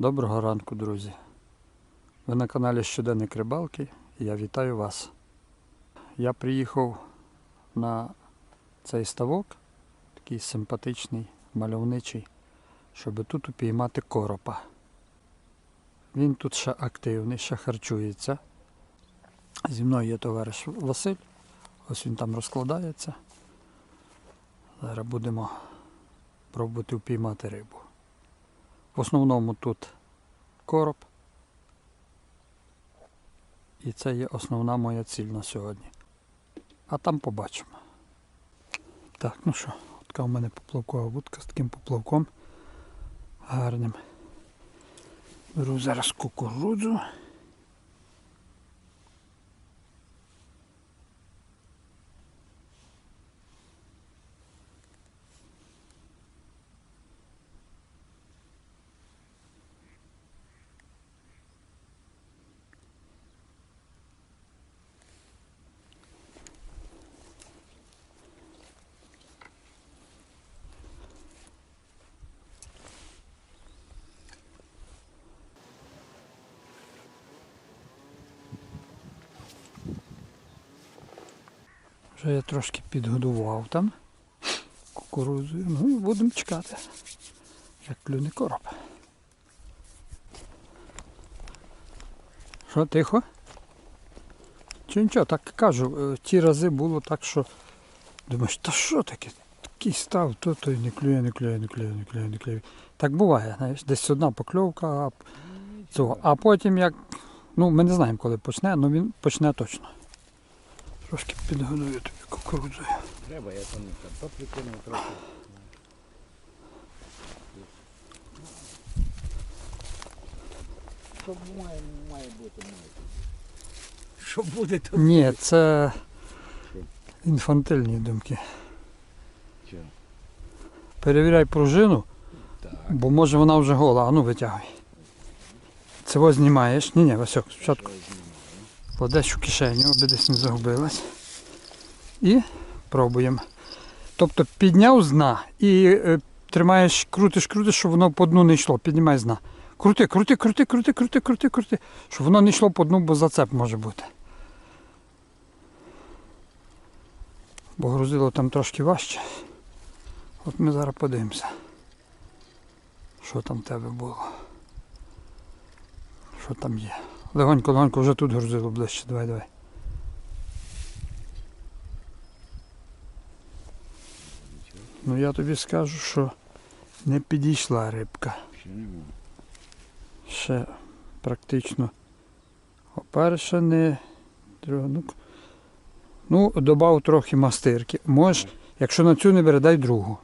Доброго ранку, друзі. Ви на каналі Щоденник Рибалки і я вітаю вас. Я приїхав на цей ставок, такий симпатичний, мальовничий, щоб тут упіймати коропа. Він тут ще активний, ще харчується. Зі мною є товариш Василь. Ось він там розкладається. Зараз будемо пробувати впіймати рибу. В основному тут короб. І це є основна моя ціль на сьогодні. А там побачимо. Так, ну що, така в мене поплавкова вудка з таким поплавком гарним. Беру зараз кукурудзу. Вже я трошки підгодував там кукурудзою. Ну і будемо чекати, як клюне короб. Що, тихо? Чи нічого, так кажу, е, ті рази було так, що думаєш, та що таке? Такий став, то то й не клює, не клює, не клює, не клює, не клює. Так буває, знаєш, десь одна покльовка, а, цього. а потім як. Ну, ми не знаємо, коли почне, але він почне точно. Трошки підгодую тобі кукурудзою. Треба, я там картоплю кинув трохи. Що має, має бути. Що буде, то Ні, це інфантильні думки. Що? Перевіряй пружину, Так. бо може вона вже гола, а ну витягуй. Цього знімаєш. Ні, ні, Васьок, спочатку. Кладеш у кишеню, аби десь не загубилась. І пробуємо. Тобто підняв з дна і е, тримаєш, крутиш, крутиш, щоб воно по дну не йшло. Піднімай з дна. Крути, крути, крути, крути, крути, крути, крути. Щоб воно не йшло по дну, бо зацеп може бути. Бо грузило там трошки важче. От ми зараз подивимося. Що там в тебе було. Що там є. Легонько, легонько, вже тут грузило ближче. Давай, давай. Ну я тобі скажу, що не підійшла рибка. Ще практично опарша не. Ну, ну додав трохи мастирки. Можеш, якщо на цю не бере, дай другу.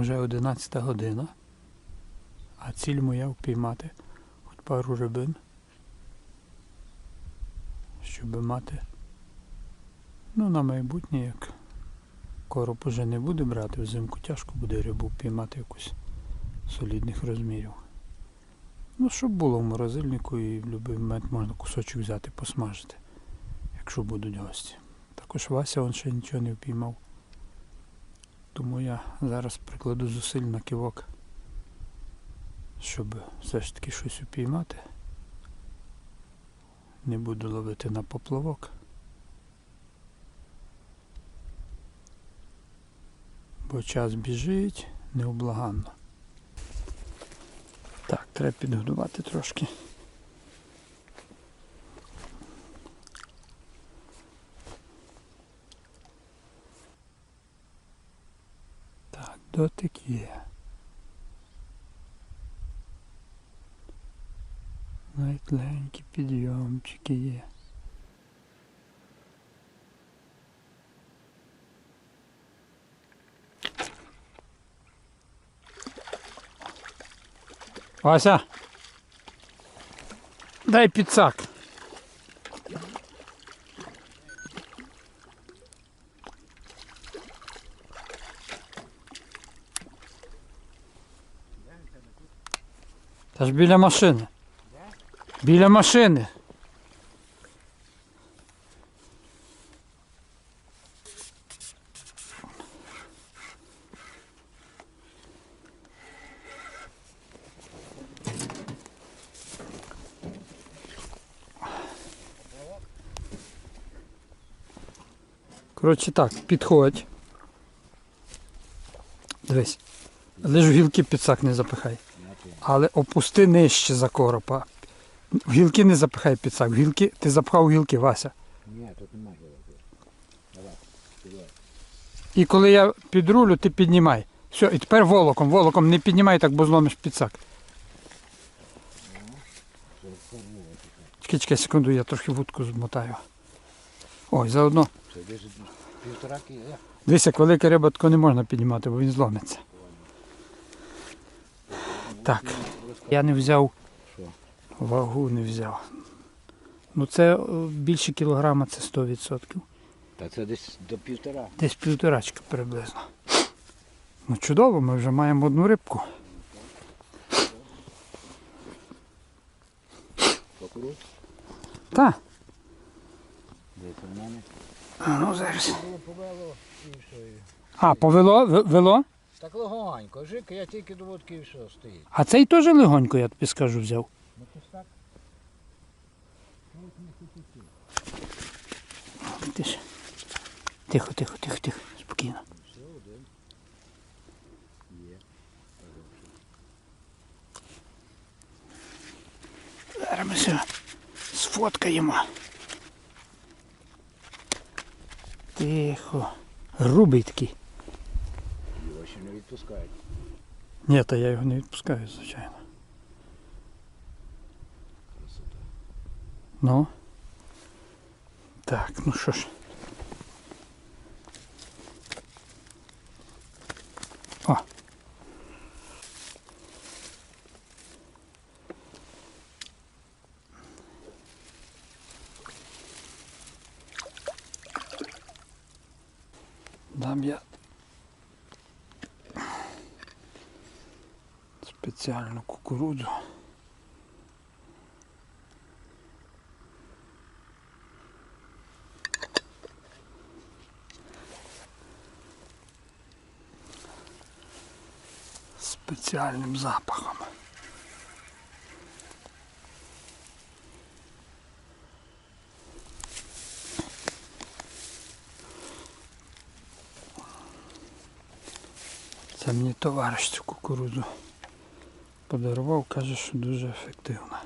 Вже 11 година. А ціль моя впіймати от пару рибин. Щоб мати. Ну, на майбутнє, як короб уже не буде брати, взимку тяжко буде рибу впіймати якусь солідних розмірів. Ну, щоб було в морозильнику і в будь-який момент можна кусочок взяти, посмажити, якщо будуть гості. Також Вася он ще нічого не впіймав. Тому я зараз прикладу зусиль на кивок, щоб все ж таки щось упіймати. Не буду ловити на поплавок. Бо час біжить необлаганно. Так, треба підгодувати трошки. дотик є. Навіть легенькі підйомчики є. Вася. Дай підсак. Та ж біля машини. Біля машини. Коротше так, підходь. Дивись. Лиш гілки підсак не запихай. Але опусти нижче за коропа. В гілки не запихай підсак. В гілки, ти запхав гілки, Вася. Ні, тут немає гілки. Давай. І коли я підрулю, ти піднімай. Все, і тепер волоком, волоком не піднімай так, бо зломиш підсак. Чекай, чекай, секунду, я трохи вудку змотаю. Ой, заодно. Це десь півтора кіла. Дивись, як велика риба, тако не можна піднімати, бо він зломиться. Так. Я не взяв вагу, не взяв. Ну це е, більше кілограма, це 100%. Та це десь до півтора. Десь півторачка приблизно. Ну чудово, ми вже маємо одну рибку. Покрут. Так. Десь у мене. А, ну зараз. А, повело, В- вело? Так легонько, жик, я тільки до водки і все стоїть. А цей теж легонько, я тобі скажу, взяв. Ну то ж так. Ти ж. Тихо, тихо, тихо, тихо, спокійно. Все, один. Є. Зараз ми все сфоткаємо. Тихо. Грубий такий. Його ще не відпускають. Ні, та я його не відпускаю, звичайно. Красота. Ну. Так, ну що ж. О. Дам я спеціальну кукурудзу. спеціальним запахом. Це мені товариш цю кукурудзу подарував, каже, що дуже ефективна.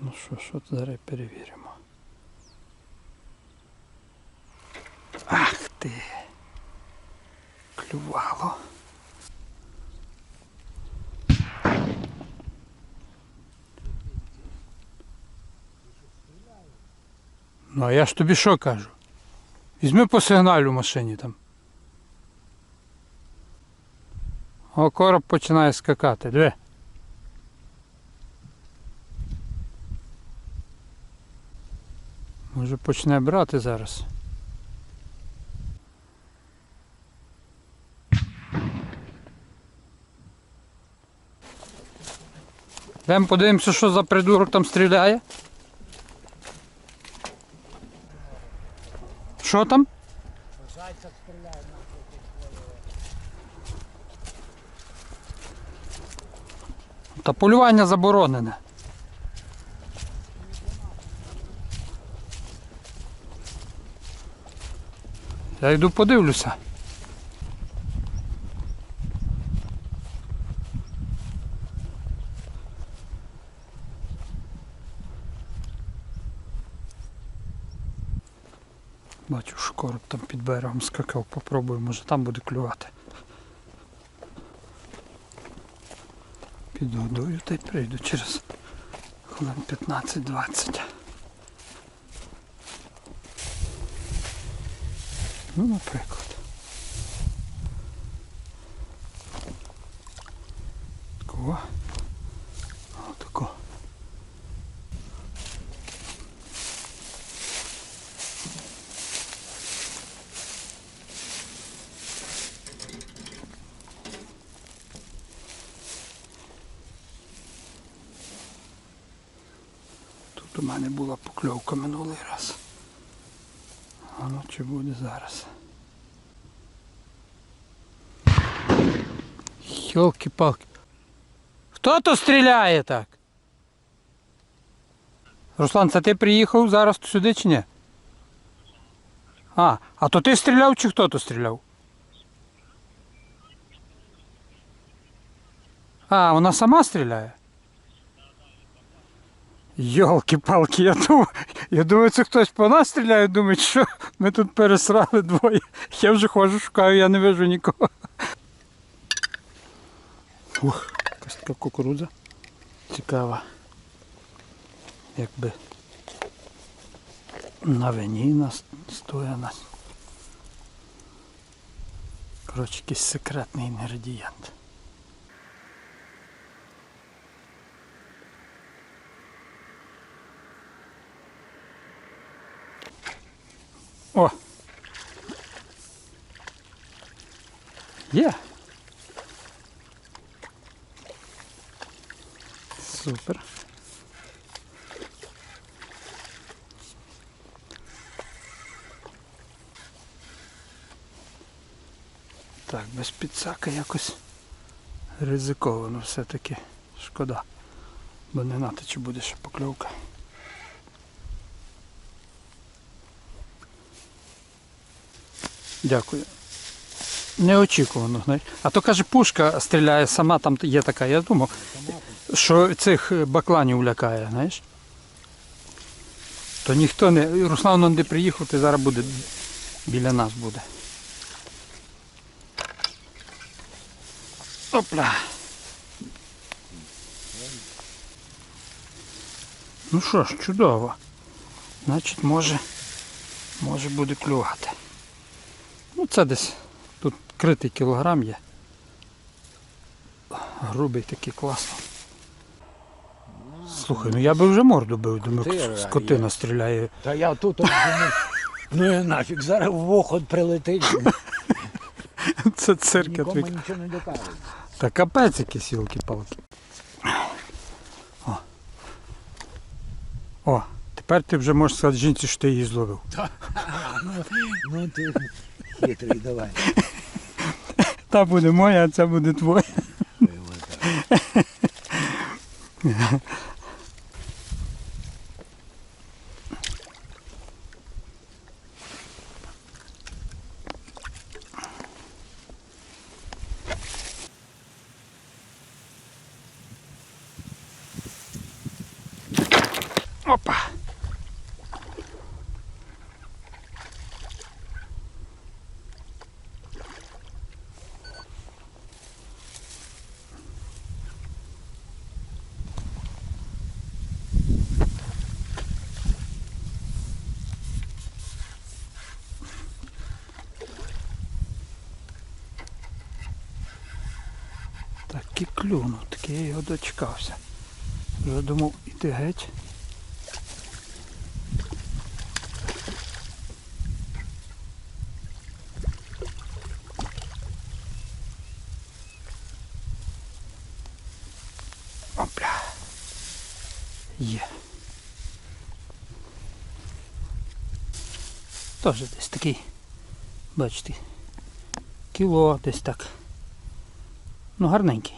Ну що, що зараз перевіримо. Ах ти! Клювало. Ну а я ж тобі що кажу? Візьми по сигналю в машині там. О, короб починає скакати, диви. Може почне брати зараз. Йдемо подивимося, що за придурок там стріляє. Що там? Зайця стріляє Та полювання заборонене. Я йду подивлюся. Бачу, що там під берегом скакав, попробую, може там буде клювати. Під водою та й прийду через хвилин 15-20. Ну, наприклад. У мене була покльовка минулий раз. А ну чи буде зараз? Йолки-палки. Хто то стріляє так? Руслан, це ти приїхав зараз сюди чи ні? А, а то ти стріляв чи хто то стріляв? А, вона сама стріляє? Йолки-палки, я думаю, я думаю, це хтось по нас стріляє, думає, що ми тут пересрали двоє. Я вже ходжу, шукаю, я не вижу нікого. Ух, якась така кукурудза. Цікава. Якби на вині нас стояна. Коротше, якийсь секретний інгредієнт. О! Є! Супер. Так, без підсака якось ризиковано все-таки. Шкода. Бо не знати, чи буде ще покльовка. Дякую. Неочікувано, знаєш. А то каже, пушка стріляє сама, там є така. Я думав, що цих е, бакланів лякає, знаєш. То ніхто не. Руслан он де приїхав, ти зараз буде біля нас буде. Опля. Ну що ж, чудово. Значить, може, може буде клювати. Це десь тут критий кілограм є. Грубий такий класно. Слухай, ну я би вже морду бив, думаю, Ти скотина стріляє. Та я тут думаю, ну і нафіг, зараз в охот прилетить. Це цирк. Нікому тобі нічого не докаже. Та капець якісь сілки-палки. О. О, тепер ти вже можеш сказати жінці, що ти її зловив. Ну, ну ти хитрий, давай. Та буде моя, а ця буде твоя. Так і клюнув, таки я його дочекався. Вже думав іти геть. Опля. Є. Теж десь такий, бачите, кіло десь так. Ну, гарненький.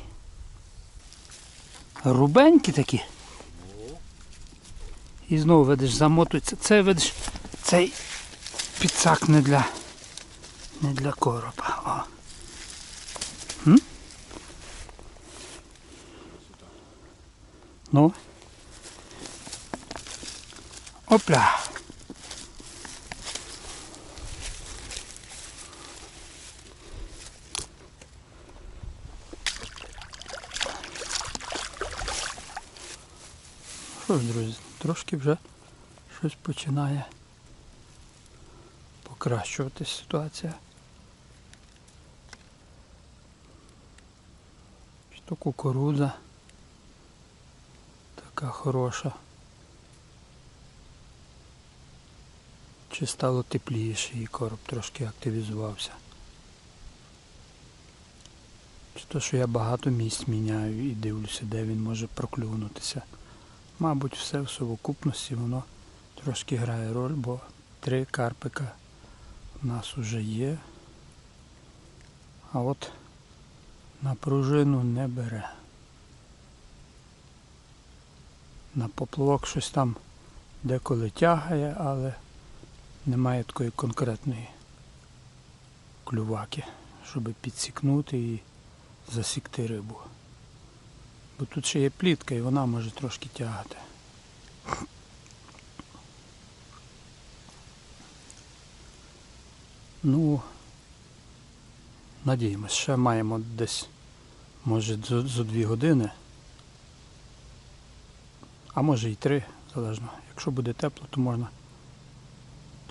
Рубенькі такі. І знову видиш, замотується. Це видиш, цей підсак не для не для коропа. О. М? Ну. Опля. Що ж, друзі, трошки вже щось починає покращуватись ситуація. То кукурудза така хороша. Чи стало тепліше і короб трошки активізувався. Чи то, що я багато місць міняю і дивлюся, де він може проклюнутися. Мабуть, все в совокупності воно трошки грає роль, бо три карпика у нас вже є. А от на пружину не бере. На поплавок щось там деколи тягає, але немає такої конкретної клюваки, щоб підсікнути і засікти рибу. Бо тут ще є плітка і вона може трошки тягати. Ну, надіємось, ще маємо десь, може, за, дві години. А може і три, залежно. Якщо буде тепло, то можна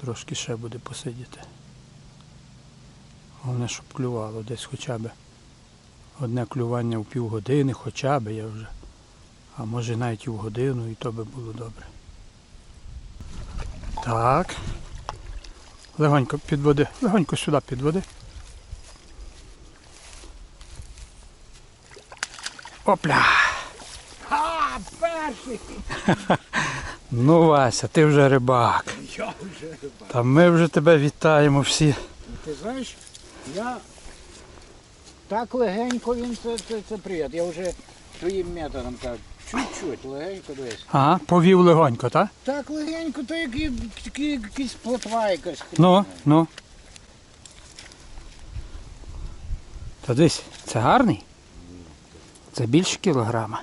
трошки ще буде посидіти. Головне, щоб клювало десь хоча б одне клювання в півгодини, хоча б я вже. А може навіть і в годину, і то би було добре. Так. Легонько підводи. Легонько сюди підводи. Опля! А, перший! Ну, Вася, ти вже рибак. Я вже рибак. Та ми вже тебе вітаємо всі. Ти знаєш, я так легенько він це, це, це привіт. Я вже твоїм методом кажу, чуть-чуть, легенько дивись. Ага, повів легонько, так? Так легенько, то як, якась плотва якась. Ну, ну. Та дивись, це гарний? Це більше кілограма.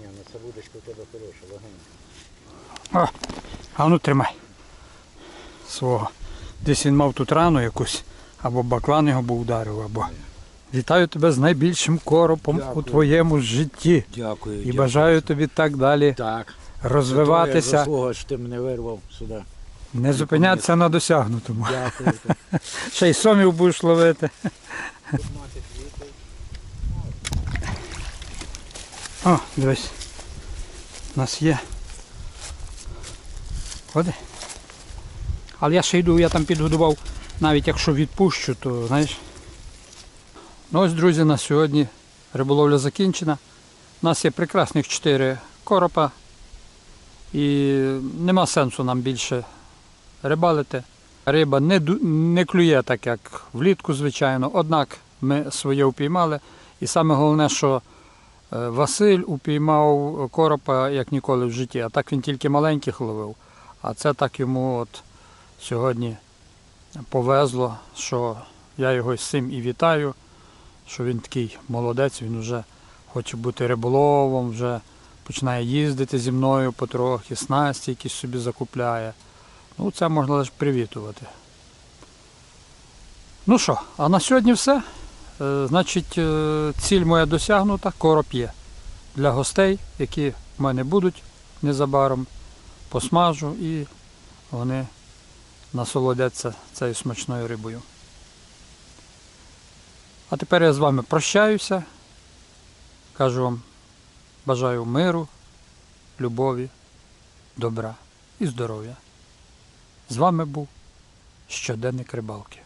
Ні, ну це вудочка у тебе хороша, легенько. О, а ну тримай. Свого. Десь він мав тут рану якусь, або баклан його був ударив, або. Вітаю тебе з найбільшим коропом у твоєму житті. Дякую. І бажаю тобі так далі Так. розвиватися, Заслуга, що ти мене вирвав сюди. не зупинятися на досягнутому. Дякую. Ще й сомів будеш ловити. О, дивись. У нас є. Ходи. Але я ще йду, я там підгодував, навіть якщо відпущу, то знаєш. Ну ось, друзі, на сьогодні риболовля закінчена. У нас є прекрасних 4 коропа. І нема сенсу нам більше рибалити. Риба не, не клює так, як влітку, звичайно. Однак ми своє упіймали. І саме головне, що е, Василь упіймав коропа як ніколи в житті. А так він тільки маленьких ловив. А це так йому от сьогодні повезло, що я його з цим і вітаю, що він такий молодець, він вже хоче бути риболовом, вже починає їздити зі мною потрохи, снасті якісь собі закупляє. Ну, це можна лише привітувати. Ну що, а на сьогодні все. Е, Значить, е, ціль моя досягнута, короб є. Для гостей, які в мене будуть незабаром, посмажу і вони насолодяться цією смачною рибою. А тепер я з вами прощаюся. Кажу вам, бажаю миру, любові, добра і здоров'я. З вами був щоденник рибалки.